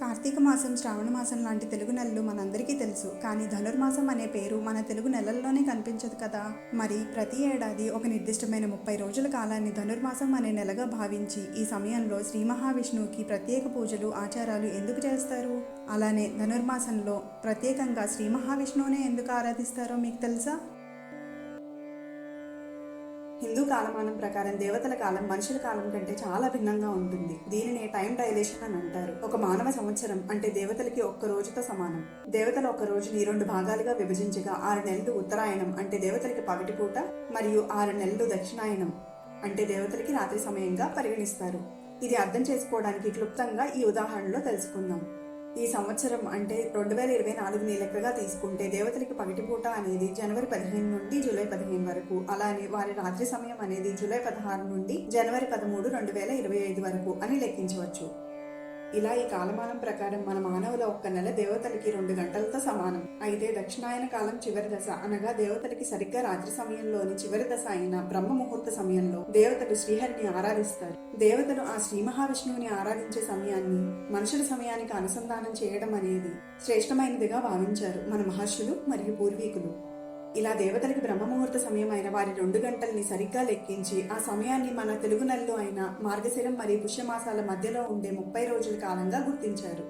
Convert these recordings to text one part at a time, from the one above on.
కార్తీక మాసం శ్రావణ మాసం లాంటి తెలుగు నెలలు మనందరికీ తెలుసు. కానీ ధనుర్మాసం అనే పేరు మన తెలుగు నెలల్లోనే కనిపించదు కదా? మరి ప్రతి ఏడాది ఒక నిర్దిష్టమైన ముప్పై రోజుల కాలాన్ని ధనుర్మాసం అనే నెలగా భావించి ఈ సమయంలో శ్రీ మహావిష్ణువుకి ప్రత్యేక పూజలు ఆచారాలు ఎందుకు చేస్తారు? అలానే ధనుర్మాసంలో ప్రత్యేకంగా శ్రీ మహావిష్ణువునే ఎందుకు ఆరాధిస్తారో మీకు తెలుసా? హిందూ కాలమానం ప్రకారం దేవతల కాలం మనుషుల కాలం కంటే చాలా భిన్నంగా ఉంటుంది. దీనినే టైం డైలేషన్ అని అంటారు. ఒక మానవ సంవత్సరం అంటే దేవతలకి ఒక్క రోజుతో సమానం. దేవతలు ఒక రోజుని రెండు భాగాలుగా విభజించగా ఆరు నెలలు ఉత్తరాయణం అంటే దేవతలకి పగటిపూట మరియు ఆరు నెలలు దక్షిణాయనం అంటే దేవతలకి రాత్రి సమయంగా పరిగణిస్తారు. ఇది అర్థం చేసుకోవడానికి క్లుప్తంగా ఈ ఉదాహరణలో తెలుసుకుందాం. ఈ సంవత్సరం అంటే రెండు వేల ఇరవై నాలుగుని లెక్కగా తీసుకుంటే దేవతలకి పగటిపూట అనేది జనవరి పదిహేను నుండి జూలై పదిహేను వరకు. అలానే వారి రాత్రి సమయం అనేది జూలై పదహారు నుండి జనవరి పదమూడు రెండు వేల ఇరవై ఐదు వరకు అని లెక్కించవచ్చు. ఇలా ఈ కాలమానం ప్రకారం మన మానవుల ఒక్క నెల దేవతలకి రెండు గంటలతో సమానం. అయితే దక్షిణాయన కాలం చివరి దశ అనగా దేవతలకి సరిగ్గా రాత్రి సమయంలోని చివరి దశ అయిన బ్రహ్మ ముహూర్త సమయంలో దేవతలు శ్రీహరిని ఆరాధిస్తారు. దేవతలు ఆ శ్రీ మహావిష్ణువుని ఆరాధించే సమయాన్ని మనుషుల సమయానికి అనుసంధానం చేయడం అనేది శ్రేష్టమైనదిగా భావించారు మన మహర్షులు మరియు పూర్వీకులు. ఇలా దేవతలకి బ్రహ్మముహూర్త సమయం అయిన వారి రెండు గంటల్ని సరిగ్గా లెక్కించి ఆ సమయాన్ని మన తెలుగు నెలలో అయిన మార్గశిరం మరియు పుష్యమాసాల మధ్యలో ఉండే ముప్పై రోజుల కాలంగా గుర్తించారు.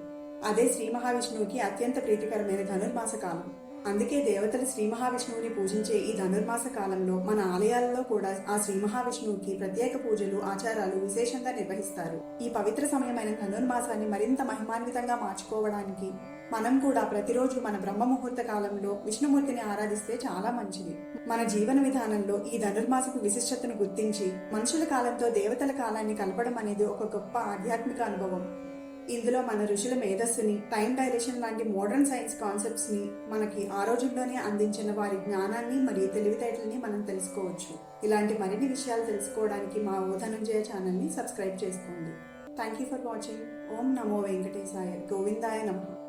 అదే శ్రీ మహావిష్ణువుకి అత్యంత ప్రీతికరమైన ధనుర్మాస కాలం. అందుకే దేవతలు శ్రీ మహావిష్ణువుని పూజించే ఈ ధనుర్మాస కాలంలో మన ఆలయాలలో కూడా ఆ శ్రీ మహావిష్ణువుకి ప్రత్యేక పూజలు ఆచారాలు విశేషంగా నిర్వహిస్తారు. ఈ పవిత్ర సమయమైన ధనుర్మాసాన్ని మరింత మహిమాన్వితంగా మార్చుకోవడానికి మనం కూడా ప్రతిరోజు మన బ్రహ్మ ముహూర్త కాలంలో విష్ణుమూర్తిని ఆరాధిస్తే చాలా మంచిది. మన జీవన విధానంలో ఈ ధనుర్మాసపు విశిష్టతను గుర్తించి మనుషుల కాలంతో దేవతల కాలాన్ని కలపడం అనేది ఒక గొప్ప ఆధ్యాత్మిక అనుభవం. ఇందులో మన ఋషుల మేధస్సుని టైం డైలేషన్ లాంటి మోడర్న్ సైన్స్ కాన్సెప్ట్స్ని మనకి ఆ రోజుల్లోనే అందించిన వారి జ్ఞానాన్ని మరియు తెలివితేటల్ని మనం తెలుసుకోవచ్చు. ఇలాంటి మరిన్ని విషయాలు తెలుసుకోవడానికి మా ఓధనంజయ ఛానల్ని సబ్స్క్రైబ్ చేసుకోండి. Thank you for watching Om నమో వెంకటేశాయ. గోవిందాయ నమః.